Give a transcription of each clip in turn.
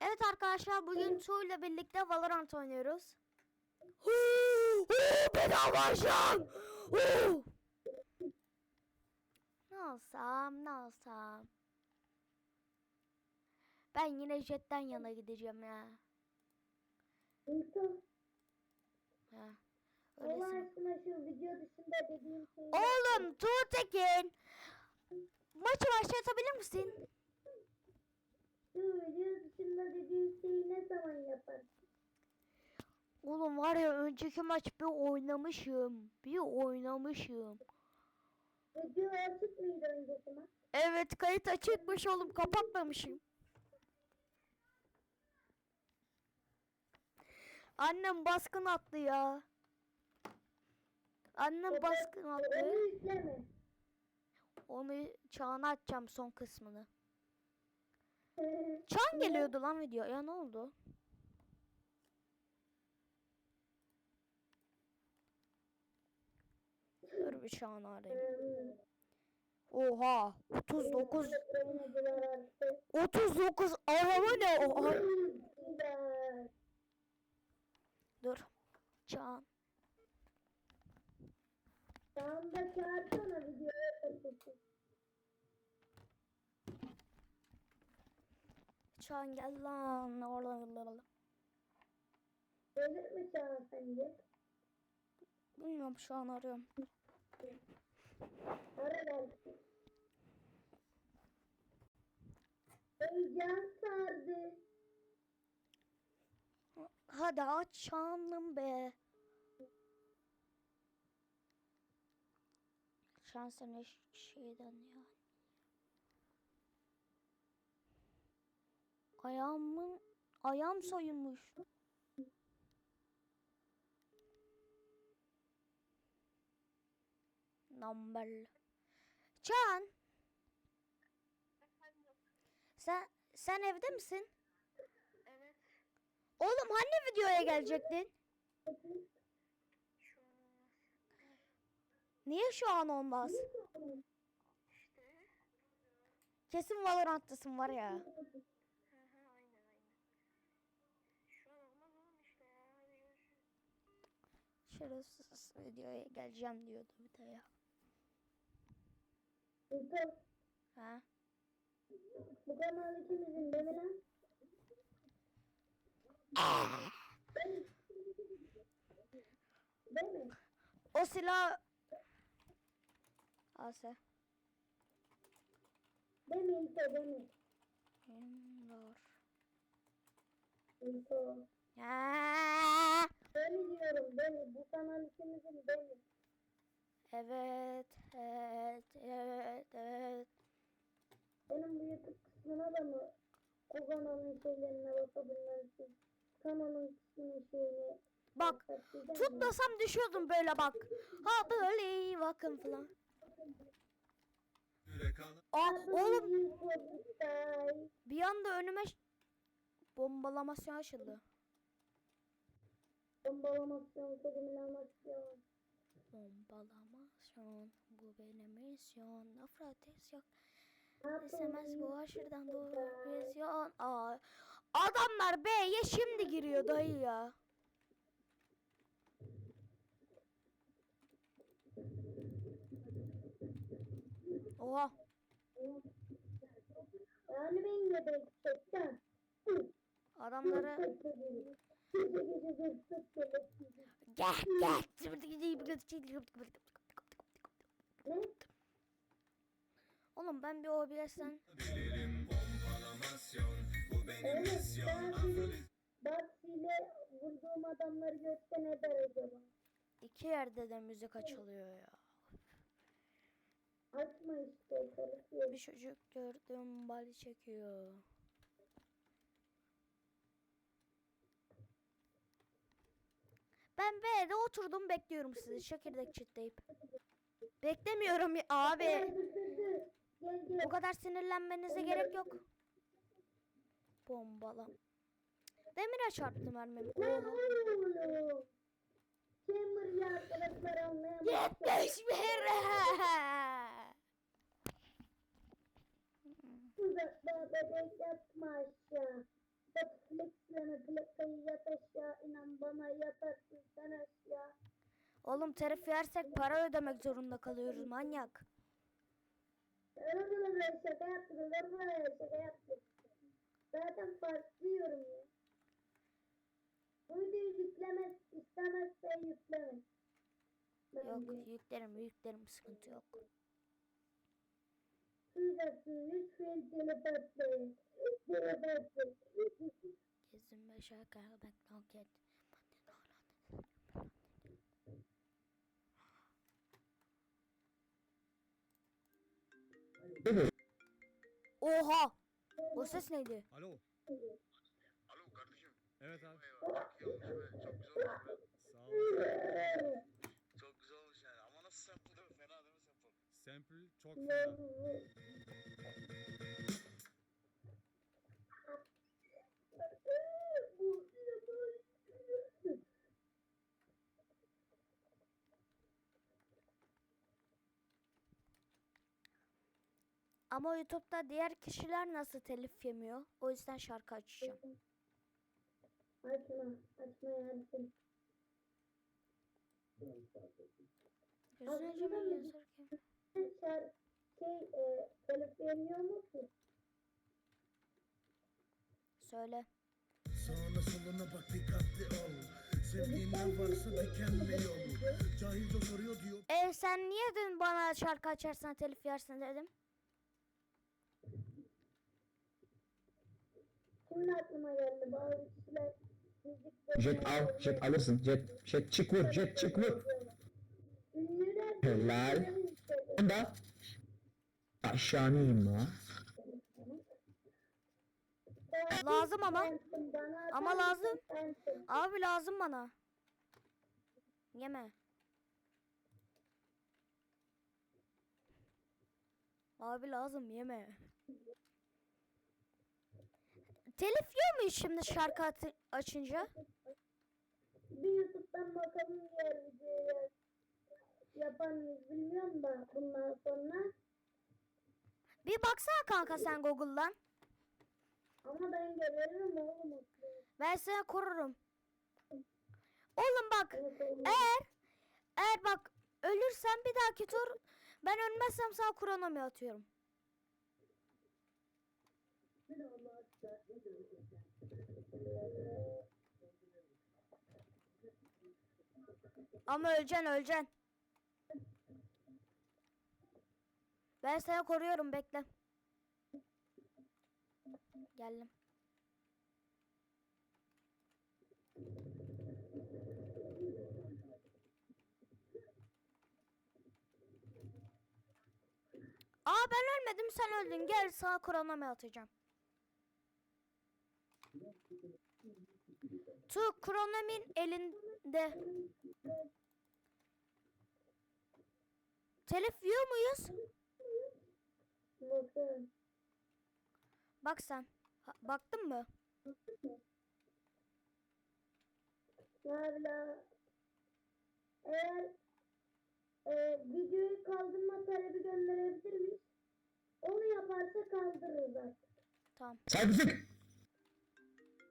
Evet arkadaşlar bugün Tuğ ile birlikte Valorant oynuyoruz. Bedava. Huu. Ne alsam ne alsam. Ben yine jetten yana gideceğim ya. Allah Öylesin. şey Oğlum Tuğtekin. Maçı başlatabilir misin? Video dışında dediğim şeyi ne zaman yapar? Oğlum var ya önceki maç bir oynamışım. Bir oynamışım. Video açık mıydı önceki maç? Evet kayıt açıkmış oğlum kapatmamışım. Annem baskın attı ya. Annem baskın attı. Onu yükleme. Onu çağına atacağım son kısmını. Çağın geliyordu lan video. Ya ne oldu? Dur bir çağını arayayım. Oha 39 Oynadılar artık. 39 araba ne o? Ay- Güzel. Dur. Çağan. Tamam da çağırsana videoya Çağan gel lan. Gelir mi Çağan sence? Bilmiyorum şu an arıyorum. Ara belki. Heyecan sardı. Hadi aç Çağan'ım be. Şansın şeyden ya. Ayağımın ayağım soyunmuş. Number. Can. Sen sen evde misin? Evet. Oğlum hani videoya gelecektin? Şu an olmaz. Niye şu an olmaz? İşte. Kesin Valorant'tasın var ya. Hı hı aynen aynen. Şu an olmaz oğlum işte ya. Hadi görüşürüz. Şerefsiz videoya geleceğim diyordu bir de ya. Yusuf, Ha? bu kanal ikimizin değil mi lan? Değil mi? O silah... Ase. Değil mi İlko değil mi? Indoor. İlko. Ha. Mi diyorum mi? Bu kanal ikimizin değil mi? Evet, evet, evet, evet. Benim bu YouTube kısmına da mı o kanalın şeylerine bakabilirsin? Kanalın kısmının şeyini Bak, tutmasam düşüyordum böyle bak. Ha böyle bakın falan. Aa, oğlum bir anda önüme bombalamasyon açıldı. Bombalamasyon, kelimelenmasyon. Bombalamasyon, bu benim misyon. Nafrates yok. SMS bu aşırıdan doğru vizyon. Aa, adamlar B'ye şimdi giriyor dayı ya. Oha. Yani ben de bekleteceğim. Adamları Gel gel. Oğlum ben bir OBS'den Bilirim pompalamasyon Bu benim misyon Batsi'yle vurduğum adamları gökte ne der acaba? iki yerde de müzik açılıyor ya. Açma işte. Bir çocuk gördüm bali çekiyor. Ben B'de oturdum bekliyorum sizi çekirdek çitleyip. Beklemiyorum ya abi. O kadar sinirlenmenize gerek yok. Bombalam. Demire çarptım mermim. Ya arkadaşlar anlayamaz. Yetmiş bir. Uzakta bebek yatma aşağı. Bak yat aşağı inan bana yatarsın sen aşağı. Oğlum telif yersek para ödemek zorunda kalıyoruz manyak. Öyle böyle şaka yaptık öyle böyle şaka yaptık. Zaten farklı yorum ya. Bu videoyu yüklemez istemezse yüklemez. Yok Bence. yüklerim yüklerim sıkıntı yok. Duyacaksın lütfen. Gezin beşer kalbek lanket. Oha! O ses neydi? Alo. Alo kardeşim. Evet abi. Eyvallah. Çok iyi olmuş be. Çok güzel olmuş be. Sağ ol. Çok güzel olmuş yani. Ama nasıl sample değil mi? Fena değil mi sample? Sample çok fena. Ama YouTube'da diğer kişiler nasıl telif yemiyor? O yüzden şarkı açacağım. Açma, açma yardım. Gözüne cebine yazarken. Şar şey, e, telif yemiyor mu ki? Söyle. Sağına soluna bak dikkatli ol Sevdiğin ne varsa dikenli yol Cahilce soruyor diyor E sen niye dün bana şarkı açarsan telif yersin dedim. Şimdi aklıma geldi bazı kişiler Jet al, jet alırsın. Jet, jet çık vur, jet çık vur. Ünlüler Helal. De aşağınıyım la. Lazım ama. Ama lazım. Abi lazım bana. Yeme. Abi lazım yeme. Telif yiyor muyuz şimdi şarkı açınca? Bir YouTube'dan bakalım diğer videoya yapar mıyız bilmiyorum da bundan sonra. Bir baksana kanka sen Google'dan. Ama ben gelirim oğlum. Ben seni korurum. Oğlum bak Evet, eğer eğer bak ölürsen bir dahaki tur ben ölmezsem sana kronomi atıyorum. Ama öleceksin öleceksin. Ben seni koruyorum bekle. Geldim. Aa ben ölmedim sen öldün. Gel sana kronomi atacağım. Tu kronomin elinde. Telif yiyor muyuz? Bak sen. Ha- baktın mı? Hala eğer e, videoyu kaldırma talebi gönderebilir miyiz? Onu yaparsa kaldırırız artık. Tamam. Saygısızlık.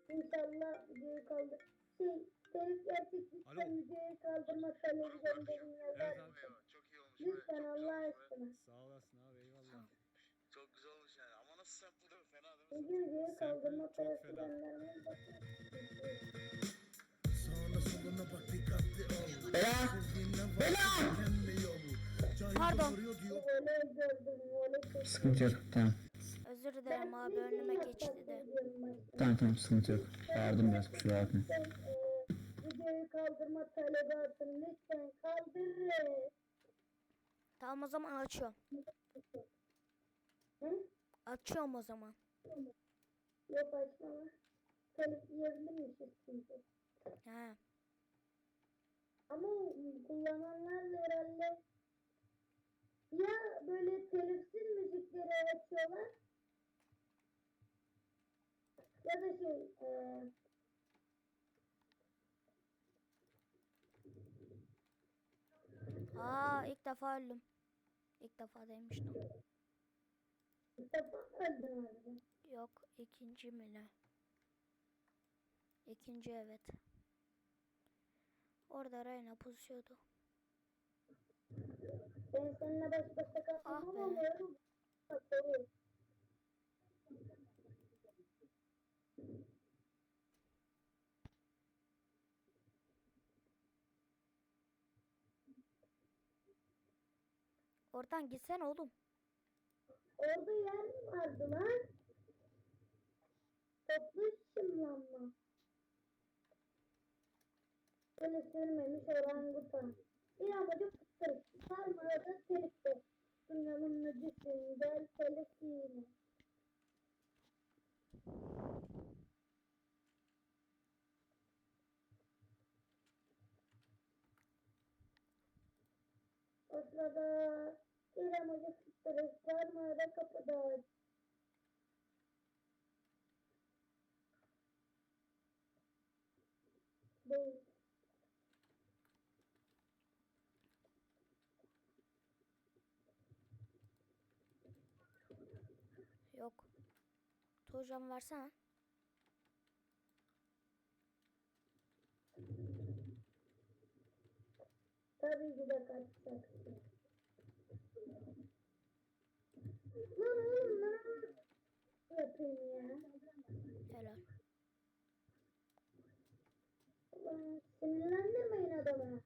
İnşallah videoyu kaldır. Şey, telif Alo. gerçekten videoyu kaldırma talebi gönderin yazar. Evet abi. Çok iyi olmuş. Lütfen Allah aşkına. Sağ olasın abi eyvallah. Çok güzel olmuş yani. Ama nasıl sample değil mi? Fena değil mi? Bugün videoyu kaldırma parası göndermeyi Bela. Cahilce Pardon. Sıkıntı yok. Tamam. Özür dilerim abi önüme geçti de. Tamam tamam sıkıntı yok. Bağırdım biraz kusura bakma. Lütfen e, videoyu kaldırma talebi atın. Lütfen kaldırın. Tamam o zaman açıyorum. Hı? Açıyorum o zaman. Yok açma. Telif yiyebilirmişiz çünkü. He. Ama kullananlar herhalde ya böyle telifsiz müzikleri açıyorlar ya da şey e, Aa ilk defa öldüm. İlk defa demiştim. ilk defa öldüm herhalde. Yok ikinci mi ne? İkinci evet. Orada Reyna pusuyordu. Ben seninle baş başa kalsam Ah oluyorum. Oradan gitsen oğlum. Orada yer vardı lan? Toplu ışınlanma. Böyle sürmemiş orangutan. Bir amacı fıstırık. Sarmada terikte. Dünyanın düşün. Gel felek yine. O sırada bir amacı fıstırık. Sarmada kapıda. Değil. Yok. Hocam versene. Tabii ki de kaçacaksın. Lan oğlum lan. Yapayım ya. Helal. Ulan sinirlendirmeyin adamı.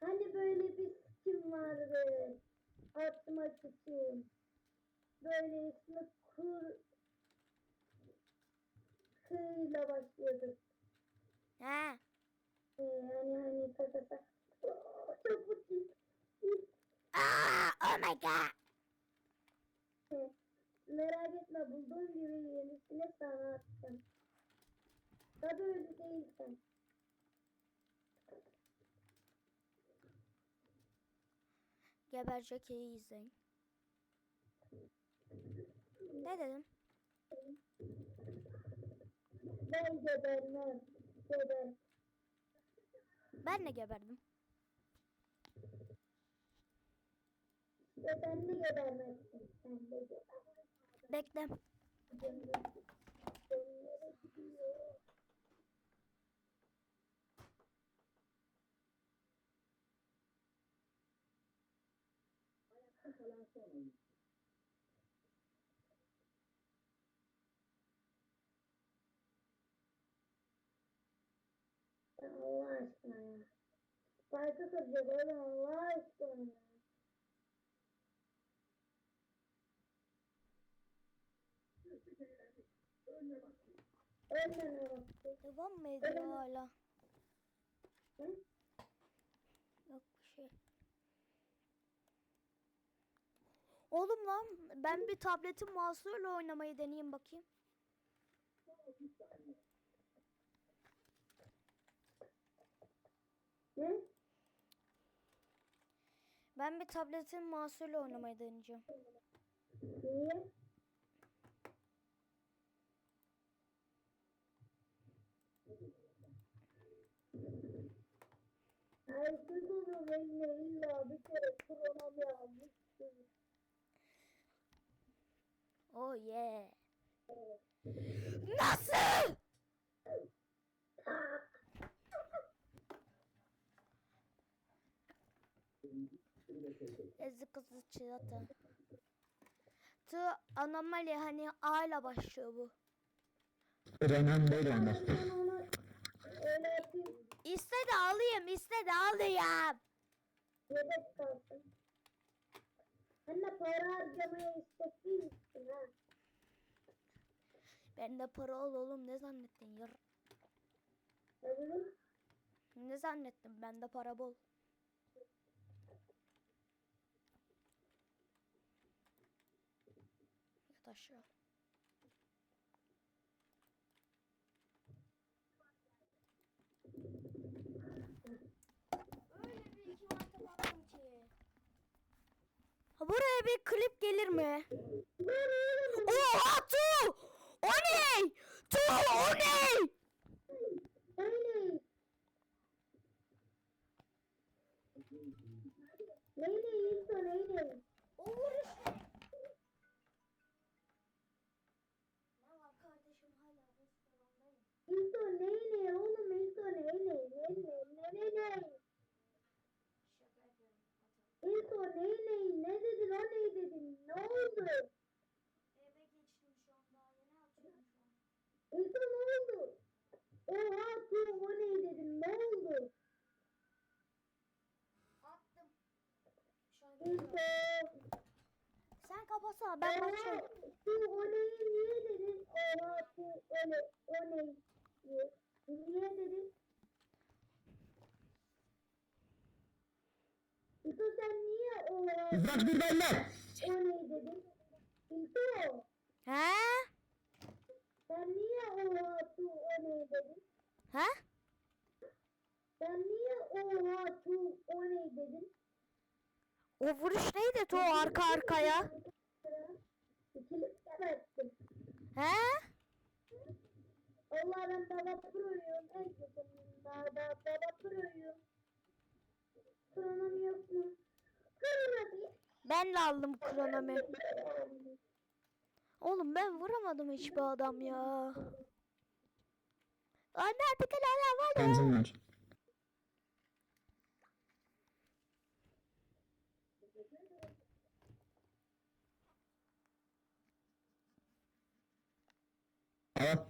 Hani böyle bir skin vardı. Atmak için. Böyle ismi kur... Kıyla başlıyorduk. He. Ee, hani hani kakasa. Aa, oh my god. Merak etme bulduğum gibi yenisini sana atacağım. Tabii öyle değilsen. Geberecek iyi izleyin. Ne dedim? Ben gebermem. Geber. Ben de geberdim. Ve sen de gebermezsin. Sen de gebermezsin. Bekle. Canları gidiyor. Ya Allah aşkına ya. Spike'ı kıracak oğlum Allah aşkına ya. Ölme ne baktı? Devam mı ediyor hala? Hı? Yok bir şey. Oğlum lan ben bir tabletin mouse'uyla oynamayı deneyeyim bakayım. Ne? Ben bir tabletin mouse'uyla oynamayı deneyeceğim. Niye? İlla bir kere. Oh yeah. Nasıl? Ezik kızı çiğdata. Tı anomali hani A ile başlıyor bu. Renan böyle onu öyle yapayım. İste de alayım, iste de alayım. Yedek kalsın. Anne para harcamaya istekli misin ha? Bende para ol oğlum ne zannettin yar? Ne? Ne zannettin bende para bol. Yat aşağı. Öyle bir iki marka baktım ki. Ha, Buraya bir klip gelir mi? Oha tu! O ne? Tu o ne? İlko ney ney ne dedin o ney dedin ne oldu? Eve geçtim şu an daha yeni atıyorum şu an. İlko ne oldu? Oha tu o ney dedin ne oldu? Attım. Şu an İlko. Sen kapatsana ben başlayayım. Oha tu o neyi niye dedin? Oha tu o ne o ney? Niye dedin? İlko sen niye oha Bırak bir benden. o ney dedin? İlko. He? Sen niye oha tu o ney dedin? He? Sen niye oha tu o ney dedin? O vuruş neydi to arka arkaya? İkili ettim. He? Allah ben baba. En kötü baba baba proyum. Kronom yok mu? Kronom Ben de aldım kronomi. Oğlum ben vuramadım hiçbir adam ya. Anne artık hala var ya. Benzin var. Al.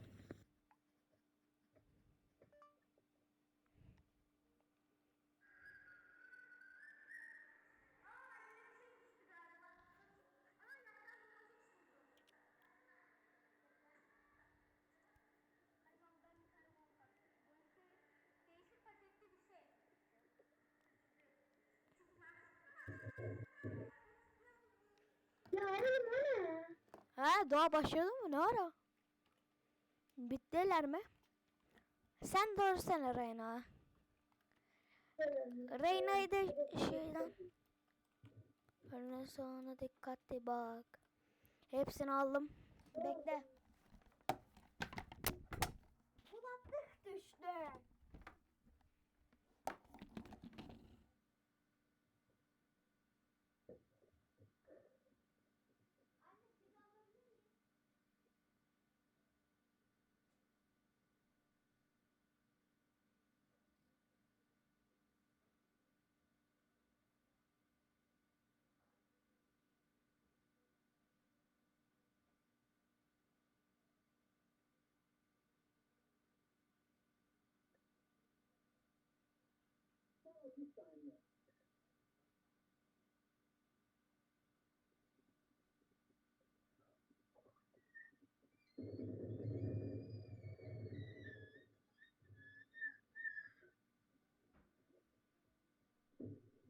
Ne? Ha doğa başladı mı ne ara? Bittiler mi? Sen doğursana Reyna. Reyna'yı da şeyden. Önüne sonra dikkatli bak. Hepsini aldım. Bekle. Kulaklık düştü.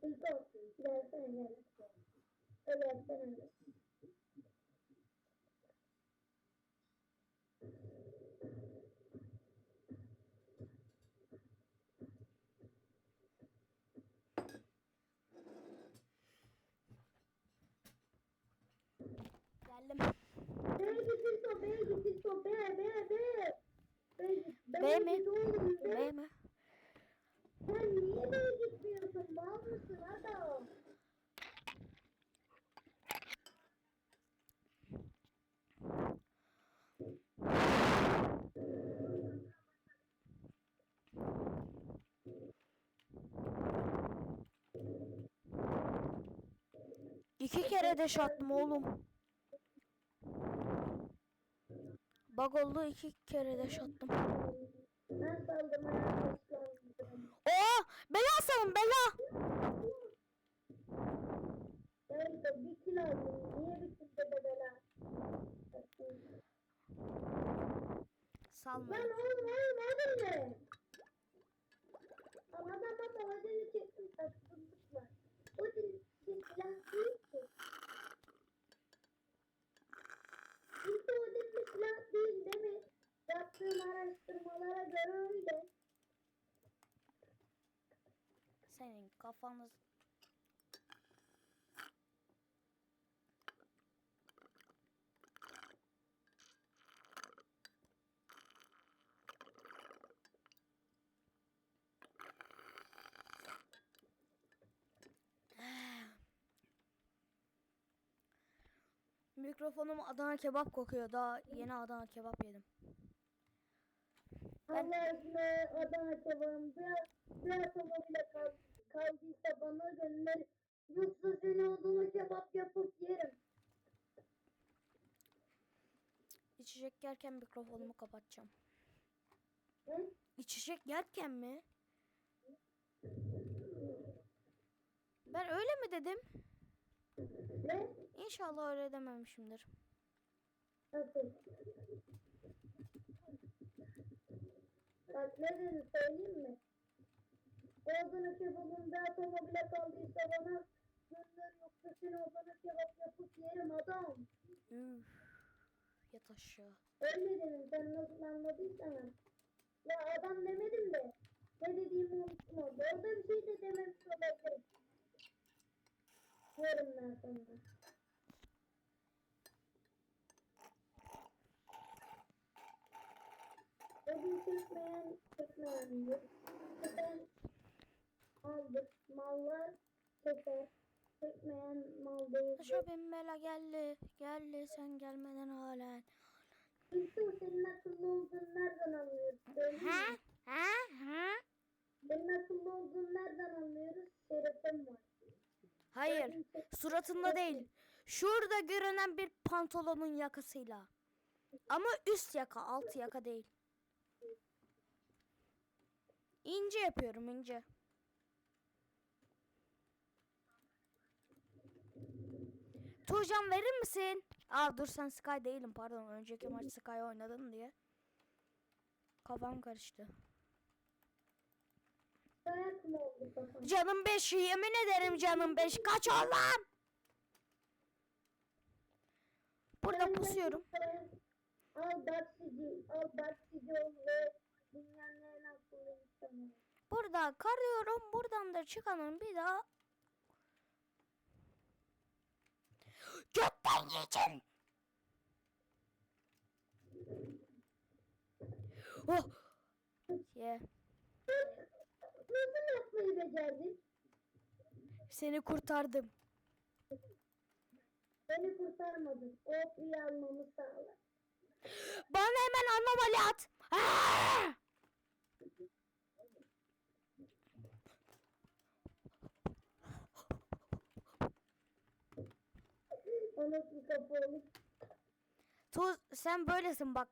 İlko gelsene gel. Öyle yapsana öyle. Geldim. B'ye git İlko B'ye git İlko B B B. B'ye git. B mi? B. B mi? Sen niye B'ye gitmiyorsun? Mal mısın adam? İki kere de şattım oğlum. Bug oldu iki kere de şattım. Salın bela. İlko bir kilo. Niye bir kilo de bela? Lan Salmayın. oğlum oğlum oğlum ne? Ama adam baba dili çektim var. O dili bir silah değil ki. İlk o dili bir silah değil değil mi? Yaptığım araştırmalara göre öyle. Senin kafanız Mikrofonum Adana kebap kokuyor. Daha yeni Adana kebap yedim. Allah aşkına Adana kebabım biraz, biraz ama bile kal, kaldıysa bana gönder. Yoksa seni Adana kebap yapıp yerim. İçecek yerken mikrofonumu kapatacağım. Hı? İçecek yerken mi? Ben öyle mi dedim? Ne? İnşallah öyle dememişimdir. Nasıl? Bak ne dedi söyleyeyim mi? Adana kebabım biraz ama bile kaldıysa bana gönder. Yoksa seni Adana kebap yapıp yerim adam. Üf. Yat aşağı. Öyle dedim sen nasıl anladıysan. ben. Ya adam demedim de ne dediğimi unuttum orada. Bir şey de dememiş olabilirim. Yarın ben sonra. Dedim Türkmeyen, Türkmeyendir. Türkmeyen maldır. Mallar keser. Türkmeyen mal değildir. Aşağı binmela geldi. Geldi sen gelmeden halen. Yusuf senin akıllı olduğunu nereden anlıyoruz? Ha? Ha? Ha? Senin akıllı olduğunu nereden anlıyoruz? Şerefim var. Hayır. Suratında değil. Şurada görünen bir pantolonun yakasıyla. Ama üst yaka, alt yaka değil. İnce yapıyorum ince. Tuğcan verir misin? Aa dur sen Sky değilim pardon. Önceki maç Sky oynadın diye. Kafam karıştı. Canım 5 yemin ederim canım 5. Kaç oğlum? Burada pusuyorum. Burada karıyorum. Buradan da çıkanın bir daha Götten yiyeceğim. Oh. Ye. Nasıl yapmayı becerdin? Seni kurtardım. Beni kurtarmadın. O opuyu almamı sağla. Bana hemen anomali at. Aa! O nasıl kapı olur? Tuz sen böylesin bak.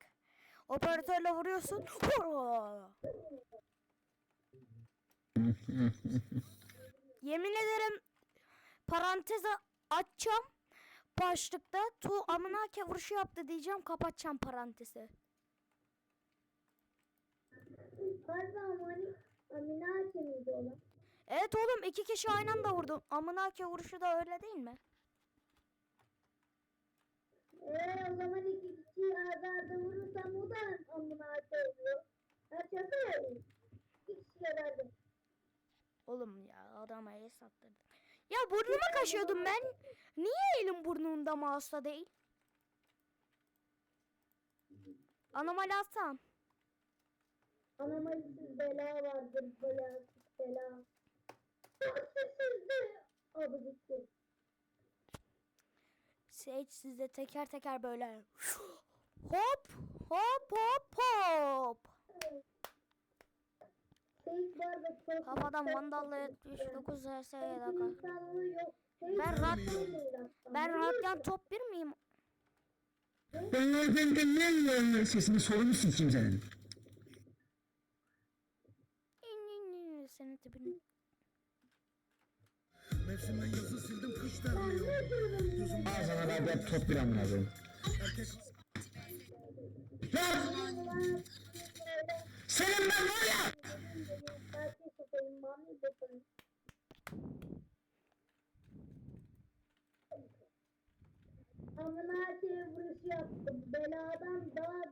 Operatörle vuruyorsun. Yemin ederim paranteze açacağım. Başlıkta tu amınake vuruşu yaptı diyeceğim kapatacağım parantezi. Evet oğlum iki kişi aynı anda vurdu. Amınake vuruşu da öyle değil mi? Eee o zaman iki kişiyi arda arda vurursam o da Aminake oluyor. Ha şaka yapayım. İki kişiye verdim. Oğlum ya adama el sattırdım. Ya burnumu kaşıyordum ben. Niye elim burnumda mouse'da değil? Anomali atsam. Anomalisiz bela vardır, belasız bela. Taksisiz de adı gitti. Sage sizde teker teker böyle hop hop hop hop. Kafadan çok- 79 VS'ye Seyit'in dakika. insanlığı yok. Seyit Ben rahat-. Ben rahatken top bir miyim? Sesini solunu sikeyim senin. Senin tipini. Mevsimden yazı sildim kış terliyor Gözüm Ağzına kadar bir top bir amına koyayım. Lan! Senin ben var ya! Amına şeye vuruş yaptım. Beladan daha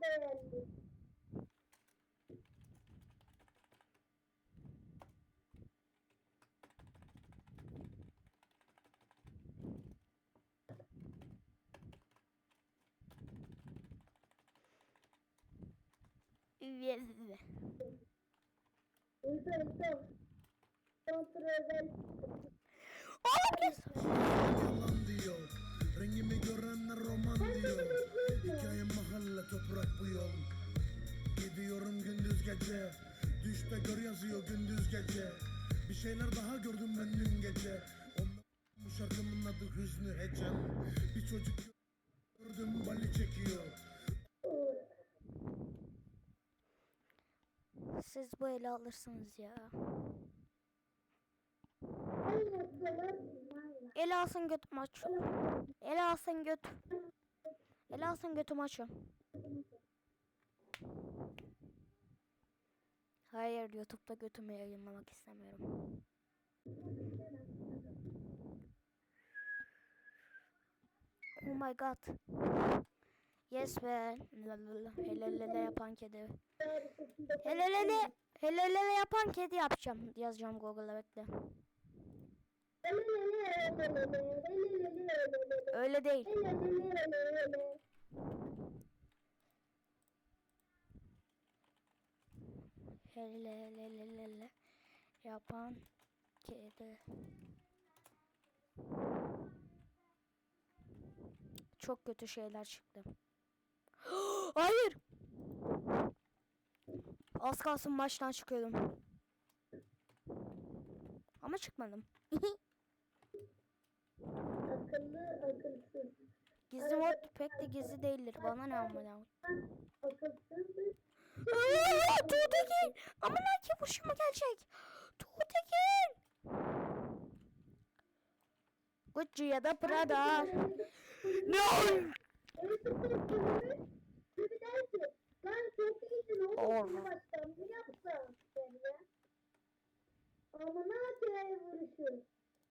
Kes. yalan diyor Rengimi görenler roman diyor Hikayem mahalle toprak bu yol. Gidiyorum günde gece Düşte gör yazıyor gündüz gece. Bir şeyler daha gördüm ben dün gece. Ondan bu şarkımın adı Hüznü Hecem. Bir çocuk Siz bu ele alırsınız ya. El alsın göt maç. El alsın göt. El alsın götü maçı. Hayır YouTube'da götümü yayınlamak istemiyorum. Oh my god. Yes be. Helelele yapan kedi. Helelele. Helelele yapan kedi yapacağım. Yazacağım Google'a bekle. Öyle değil. Helelelelele yapan kedi. Çok kötü şeyler çıktı. Hayır. Az kalsın maçtan çıkıyordum. Ama çıkmadım. Akıllı akılsız. Gizli mod pek de gizli değildir. Bana ne amına. Akılsız Tuğtekin. Aman ki başıma gelecek. Tuğtekin. Gucci ya da Prada. Ne? Lan çok iyiydin oğlum maçtan ne yapsam sen ya? Amına koyayım vuruşu.